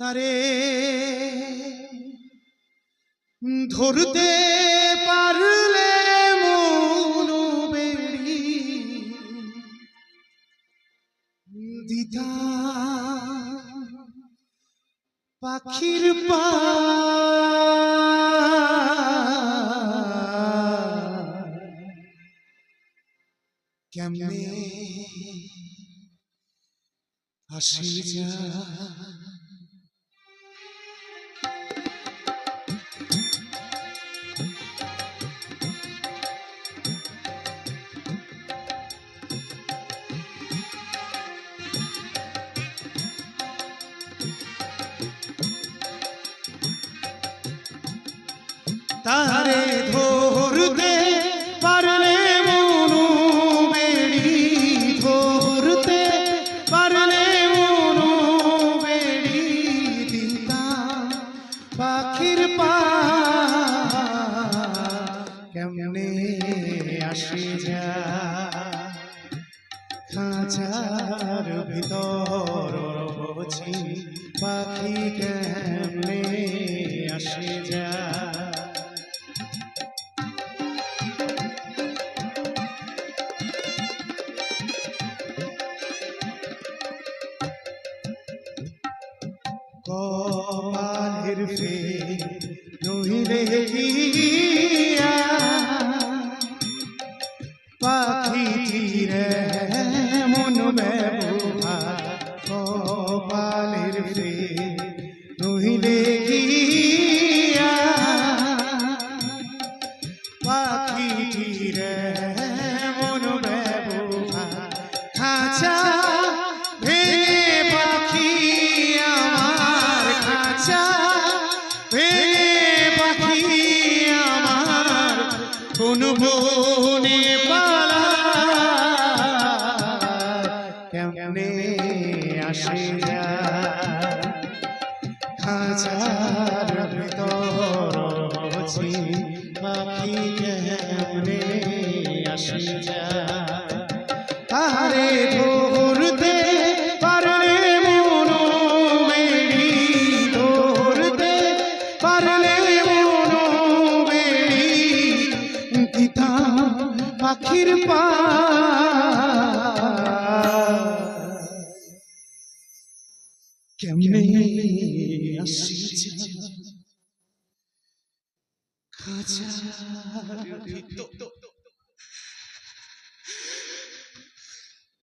তারে ধরতে পারলে মন বেড়ি। দিদা পাখির পা কেমনে আসি যা তারে ধরতে পারলে মনু বেড়ি, ধরতে পারলে মনু বেড়ি দিতা। পাখির পা কেমনে আসে যা। খাঁচার ভিতর বছি পাখি কেমনে কপালের ফে নহিলে গিয়া পাখিটির মন ব্যবহার কপালের ফে নহিলে গিয়া পাখিটির মন ব্যবহার খাঁচা বনে কেমনে আসে খাঁচার ভিতর বছি পাখি কেমনে আসে যা। পাখির পা। কেমনে আসিছে ভিতর